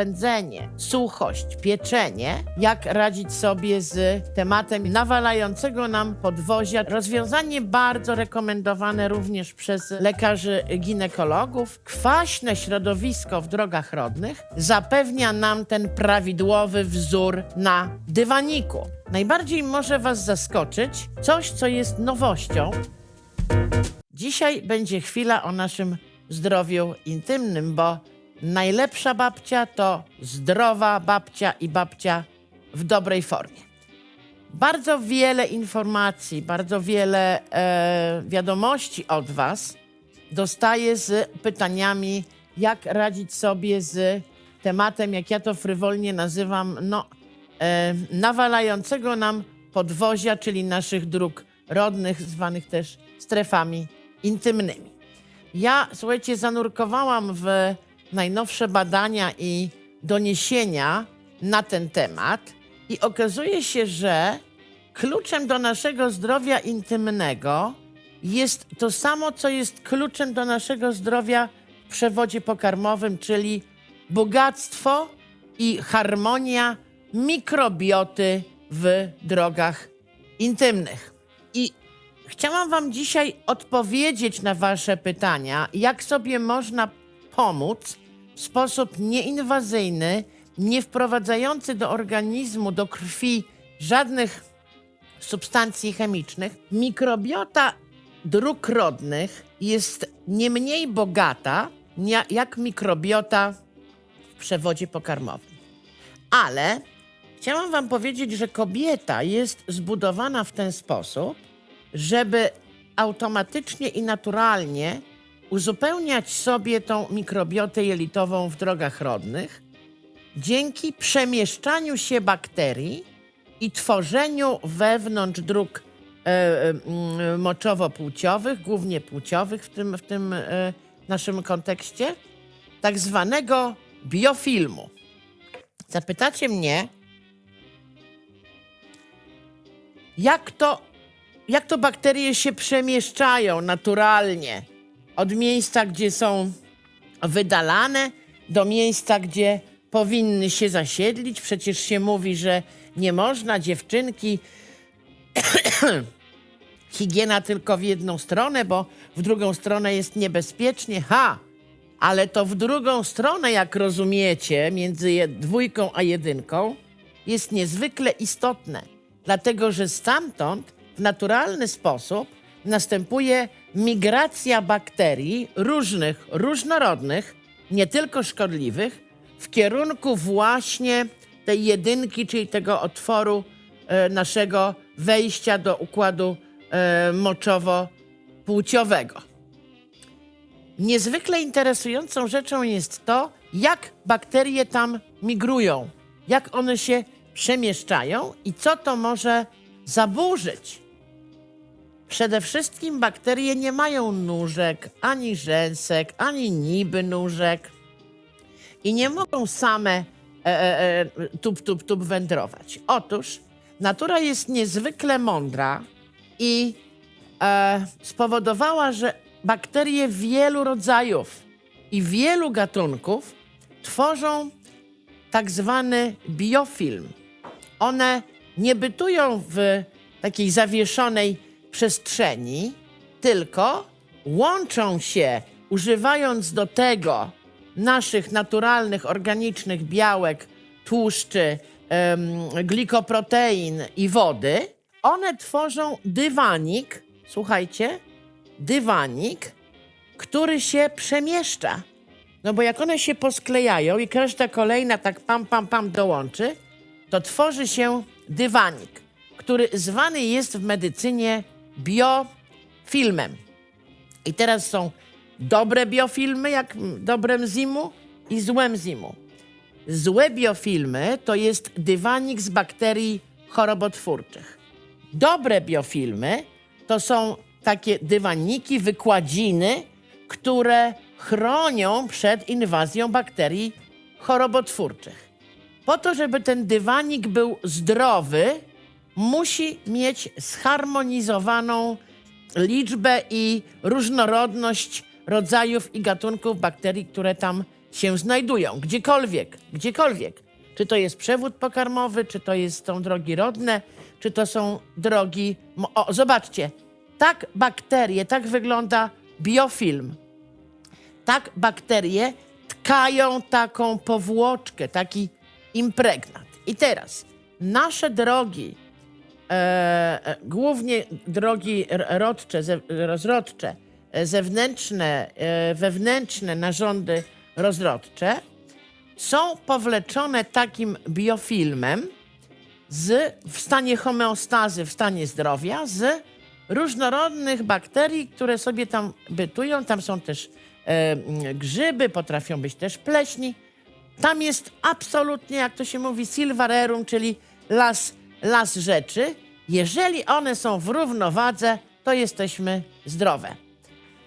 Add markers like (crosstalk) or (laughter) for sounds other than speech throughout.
swędzenie, suchość, pieczenie, jak radzić sobie z tematem nawalającego nam podwozia. Rozwiązanie bardzo rekomendowane również przez lekarzy ginekologów. Kwaśne środowisko w drogach rodnych zapewnia nam ten prawidłowy wzór na dywaniku. Najbardziej może Was zaskoczyć coś, co jest nowością. Dzisiaj będzie chwila o naszym zdrowiu intymnym, bo najlepsza babcia to zdrowa babcia i babcia w dobrej formie. Bardzo wiele informacji, bardzo wiele e, wiadomości od Was dostaję z pytaniami, jak radzić sobie z tematem, jak ja to frywolnie nazywam, no, e, nawalającego nam podwozia, czyli naszych dróg rodnych, zwanych też strefami intymnymi. Ja, słuchajcie, zanurkowałam w najnowsze badania i doniesienia na ten temat i okazuje się, że kluczem do naszego zdrowia intymnego jest to samo, co jest kluczem do naszego zdrowia w przewodzie pokarmowym, czyli bogactwo i harmonia mikrobioty w drogach intymnych. I chciałam Wam dzisiaj odpowiedzieć na Wasze pytania, jak sobie można pomóc w sposób nieinwazyjny, nie wprowadzający do organizmu, do krwi żadnych substancji chemicznych. Mikrobiota dróg rodnych jest nie mniej bogata jak mikrobiota w przewodzie pokarmowym. Ale chciałam Wam powiedzieć, że kobieta jest zbudowana w ten sposób, żeby automatycznie i naturalnie uzupełniać sobie tą mikrobiotę jelitową w drogach rodnych dzięki przemieszczaniu się bakterii i tworzeniu wewnątrz dróg e, e, mm, moczowo-płciowych, głównie płciowych w tym, w tym e, naszym kontekście, tak zwanego biofilmu. Zapytacie mnie, jak to, jak to bakterie się przemieszczają naturalnie od miejsca, gdzie są wydalane, do miejsca, gdzie powinny się zasiedlić. Przecież się mówi, że nie można dziewczynki (coughs) higiena tylko w jedną stronę, bo w drugą stronę jest niebezpiecznie. Ha! Ale to w drugą stronę, jak rozumiecie, między dwójką a jedynką, jest niezwykle istotne, dlatego że stamtąd w naturalny sposób następuje migracja bakterii różnych, różnorodnych, nie tylko szkodliwych, w kierunku właśnie tej jedynki, czyli tego otworu e, naszego wejścia do układu e, moczowo-płciowego. Niezwykle interesującą rzeczą jest to, jak bakterie tam migrują, jak one się przemieszczają i co to może zaburzyć. Przede wszystkim bakterie nie mają nóżek, ani rzęsek, ani niby nóżek i nie mogą same e, e, e, tup, tup, tup wędrować. Otóż natura jest niezwykle mądra i e, spowodowała, że bakterie wielu rodzajów i wielu gatunków tworzą tak zwany biofilm. One nie bytują w takiej zawieszonej przestrzeni, tylko łączą się, używając do tego naszych naturalnych, organicznych białek, tłuszczy, glikoprotein i wody. One tworzą dywanik, słuchajcie, dywanik, który się przemieszcza. No bo jak one się posklejają i każda kolejna tak pam, pam, pam dołączy, to tworzy się dywanik, który zwany jest w medycynie biofilmem. I teraz są dobre biofilmy, jak mm, dobre mzimu i złe mzimu. Złe biofilmy to jest dywanik z bakterii chorobotwórczych. Dobre biofilmy to są takie dywaniki, wykładziny, które chronią przed inwazją bakterii chorobotwórczych. Po to, żeby ten dywanik był zdrowy, musi mieć zharmonizowaną liczbę i różnorodność rodzajów i gatunków bakterii, które tam się znajdują, gdziekolwiek, gdziekolwiek. Czy to jest przewód pokarmowy, czy to jest, są drogi rodne, czy to są drogi... O, zobaczcie, tak bakterie, tak wygląda biofilm. Tak bakterie tkają taką powłoczkę, taki impregnat. I teraz nasze drogi, e, głównie drogi rodcze, ze, rozrodcze, e, zewnętrzne, e, wewnętrzne narządy rozrodcze, są powleczone takim biofilmem z, w stanie homeostazy, w stanie zdrowia, z różnorodnych bakterii, które sobie tam bytują. Tam są też e, grzyby, potrafią być też pleśni. Tam jest absolutnie, jak to się mówi, silvarerum, czyli las, las rzeczy. Jeżeli one są w równowadze, to jesteśmy zdrowe.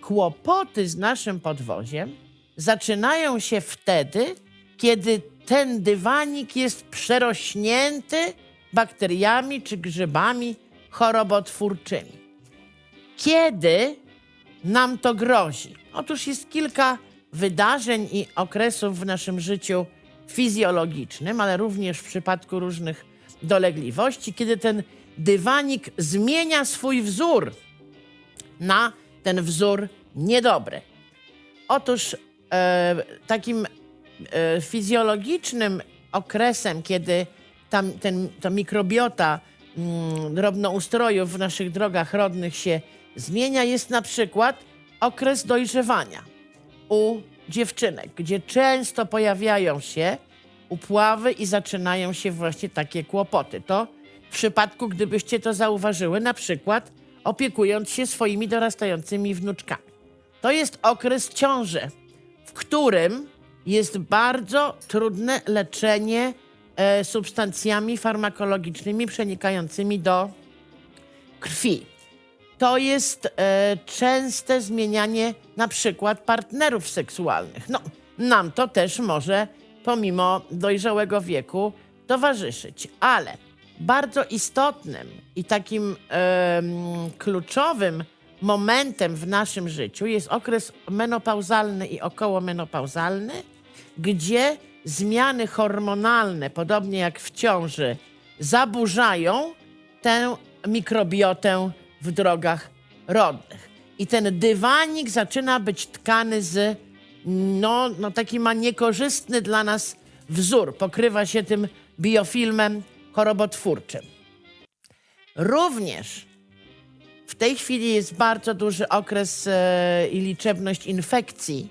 Kłopoty z naszym podwoziem zaczynają się wtedy, kiedy ten dywanik jest przerośnięty bakteriami czy grzybami chorobotwórczymi. Kiedy nam to grozi? Otóż jest kilka wydarzeń i okresów w naszym życiu fizjologicznym, ale również w przypadku różnych dolegliwości, kiedy ten dywanik zmienia swój wzór na ten wzór niedobry. Otóż e, takim e, fizjologicznym okresem, kiedy tam, ten, to mikrobiota mm, drobnoustrojów w naszych drogach rodnych się zmienia, jest na przykład okres dojrzewania u dziewczynek, gdzie często pojawiają się upławy i zaczynają się właśnie takie kłopoty. To w przypadku, gdybyście to zauważyły, na przykład opiekując się swoimi dorastającymi wnuczkami. To jest okres ciąży, w którym jest bardzo trudne leczenie e, substancjami farmakologicznymi przenikającymi do krwi. To jest e, częste zmienianie na przykład partnerów seksualnych. No, nam to też może pomimo dojrzałego wieku towarzyszyć, ale bardzo istotnym i takim kluczowym momentem w naszym życiu jest okres menopauzalny i okołomenopauzalny, gdzie zmiany hormonalne, podobnie jak w ciąży, zaburzają tę mikrobiotę w drogach rodnych. I ten dywanik zaczyna być tkany z, no, no taki ma niekorzystny dla nas wzór. Pokrywa się tym biofilmem chorobotwórczym. Również w tej chwili jest bardzo duży okres e, i liczebność infekcji.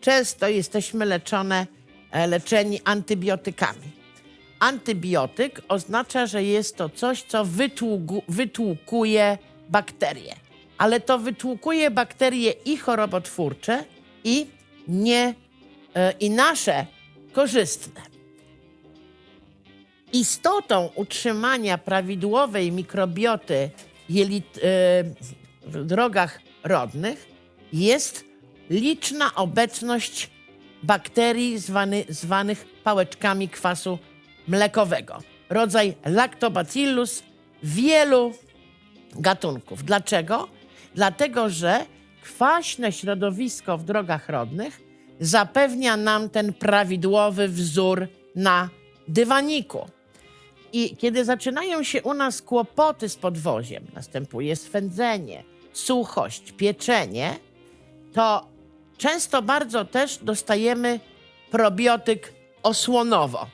Często jesteśmy leczone, e, leczeni antybiotykami. Antybiotyk oznacza, że jest to coś, co wytługu, wytłukuje bakterie. Ale to wytłukuje bakterie i chorobotwórcze, i, nie, e, i nasze korzystne. Istotą utrzymania prawidłowej mikrobioty jelit, e, w drogach rodnych jest liczna obecność bakterii zwany, zwanych pałeczkami kwasu mlekowego. Rodzaj Lactobacillus wielu gatunków. Dlaczego? Dlatego, że kwaśne środowisko w drogach rodnych zapewnia nam ten prawidłowy wzór na dywaniku. I kiedy zaczynają się u nas kłopoty z podwoziem, następuje swędzenie, suchość, pieczenie, to często bardzo też dostajemy probiotyk osłonowo.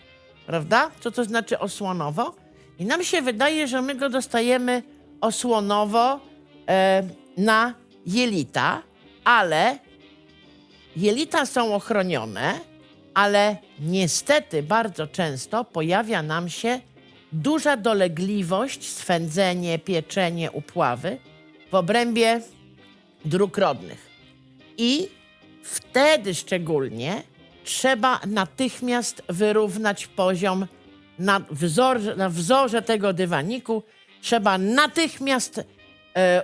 Prawda? Co to znaczy osłonowo? I nam się wydaje, że my go dostajemy osłonowo e, na jelita, ale jelita są ochronione, ale niestety bardzo często pojawia nam się duża dolegliwość, swędzenie, pieczenie, upławy w obrębie dróg rodnych. I wtedy szczególnie trzeba natychmiast wyrównać poziom na wzorze, na wzorze tego dywaniku. Trzeba natychmiast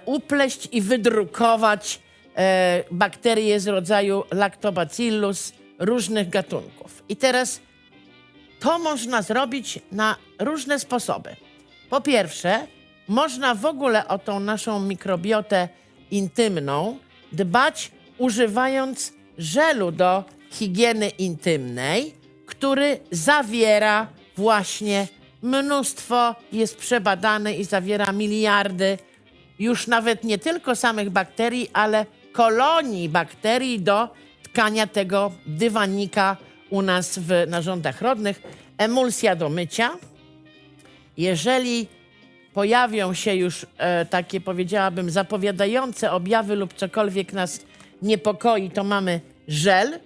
upleść i wydrukować e, bakterie z rodzaju Lactobacillus różnych gatunków. I teraz to można zrobić na różne sposoby. Po pierwsze, można w ogóle o tą naszą mikrobiotę intymną dbać używając żelu do higieny intymnej, który zawiera właśnie mnóstwo, jest przebadany i zawiera miliardy już nawet nie tylko samych bakterii, ale kolonii bakterii do tkania tego dywanika u nas w narządach rodnych. Emulsja do mycia. Jeżeli pojawią się już e, takie, powiedziałabym, zapowiadające objawy lub cokolwiek nas niepokoi, to mamy żel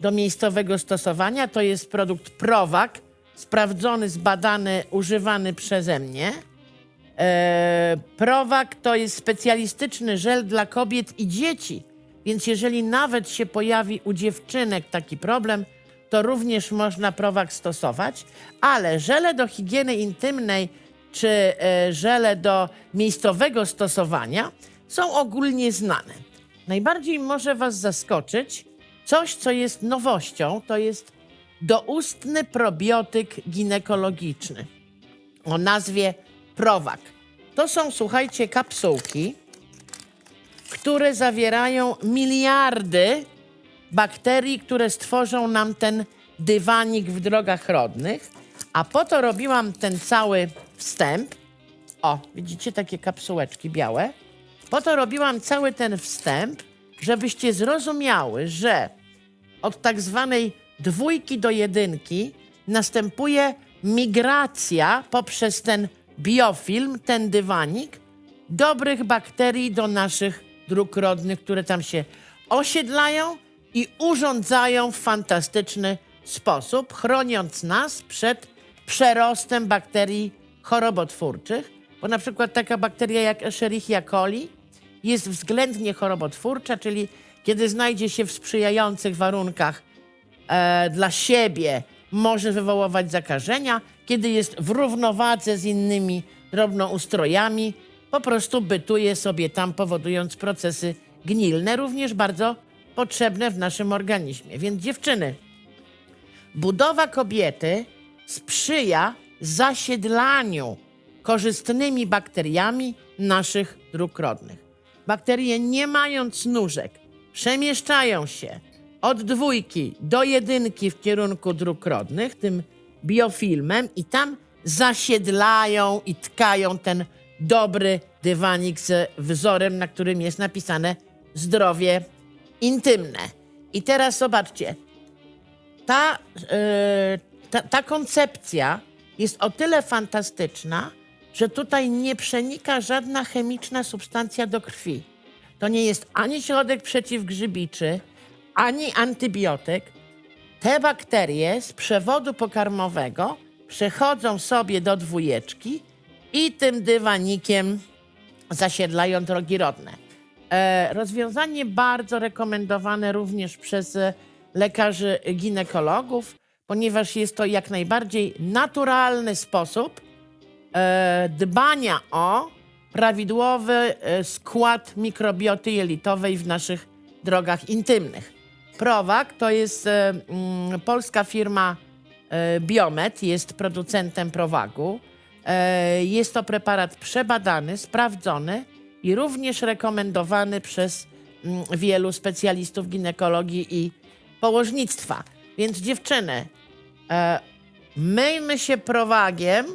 do miejscowego stosowania. To jest produkt Prowak, sprawdzony, zbadany, używany przeze mnie. E, Prowak to jest specjalistyczny żel dla kobiet i dzieci, więc jeżeli nawet się pojawi u dziewczynek taki problem, to również można Prowak stosować, ale żele do higieny intymnej czy e, żele do miejscowego stosowania są ogólnie znane. Najbardziej może Was zaskoczyć coś, co jest nowością, to jest doustny probiotyk ginekologiczny o nazwie Prowak. To są, słuchajcie, kapsułki, które zawierają miliardy bakterii, które stworzą nam ten dywanik w drogach rodnych. A po to robiłam ten cały wstęp. O, widzicie takie kapsułeczki białe? Po to robiłam cały ten wstęp, żebyście zrozumiały, że od tak zwanej dwójki do jedynki następuje migracja poprzez ten biofilm, ten dywanik, dobrych bakterii do naszych dróg rodnych, które tam się osiedlają i urządzają w fantastyczny sposób, chroniąc nas przed przerostem bakterii chorobotwórczych. Bo na przykład taka bakteria jak Escherichia coli jest względnie chorobotwórcza, czyli kiedy znajdzie się w sprzyjających warunkach e, dla siebie, może wywoływać zakażenia, kiedy jest w równowadze z innymi drobnoustrojami, po prostu bytuje sobie tam, powodując procesy gnilne, również bardzo potrzebne w naszym organizmie. Więc dziewczyny, budowa kobiety sprzyja zasiedlaniu korzystnymi bakteriami naszych dróg rodnych. Bakterie, nie mając nóżek, przemieszczają się od dwójki do jedynki w kierunku dróg rodnych, tym biofilmem, i tam zasiedlają i tkają ten dobry dywanik z wzorem, na którym jest napisane zdrowie intymne. I teraz zobaczcie, ta, e, ta, ta koncepcja jest o tyle fantastyczna, że tutaj nie przenika żadna chemiczna substancja do krwi. To nie jest ani środek przeciwgrzybiczy, ani antybiotyk. Te bakterie z przewodu pokarmowego przechodzą sobie do dwójeczki i tym dywanikiem zasiedlają drogi rodne. E, rozwiązanie bardzo rekomendowane również przez e, lekarzy ginekologów, ponieważ jest to jak najbardziej naturalny sposób e, dbania o prawidłowy e, skład mikrobioty jelitowej w naszych drogach intymnych. Prowak to jest e, mm, polska firma e, Biomet, jest producentem Prowagu. E, jest to preparat przebadany, sprawdzony i również rekomendowany przez mm, wielu specjalistów ginekologii i położnictwa. Więc dziewczyny, e, myjmy się prowagiem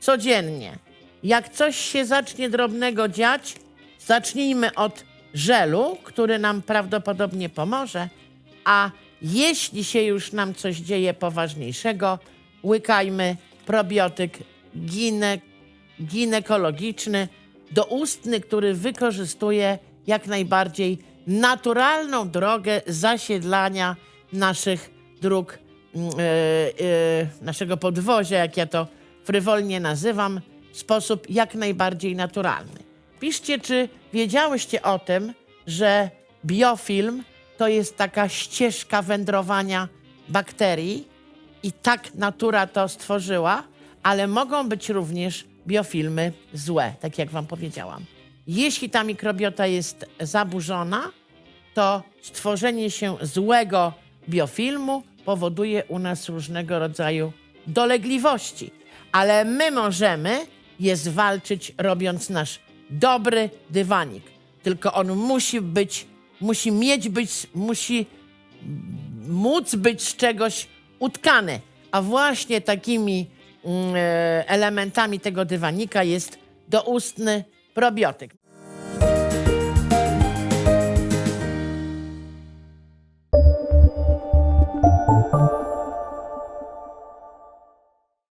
codziennie. Jak coś się zacznie drobnego dziać, zacznijmy od żelu, który nam prawdopodobnie pomoże, a jeśli się już nam coś dzieje poważniejszego, łykajmy probiotyk gine, ginekologiczny, doustny, który wykorzystuje jak najbardziej naturalną drogę zasiedlania naszych dróg, e, e, naszego podwozia, jak ja to frywolnie nazywam, w sposób jak najbardziej naturalny. Piszcie, czy wiedziałyście o tym, że biofilm to jest taka ścieżka wędrowania bakterii i tak natura to stworzyła, ale mogą być również biofilmy złe, tak jak Wam powiedziałam. Jeśli ta mikrobiota jest zaburzona, to stworzenie się złego biofilmu powoduje u nas różnego rodzaju dolegliwości, ale my możemy je zwalczyć, robiąc nasz dobry dywanik. Tylko on musi być, musi mieć być, musi móc być z czegoś utkany. A właśnie takimi mm, e, elementami tego dywanika jest doustny probiotyk.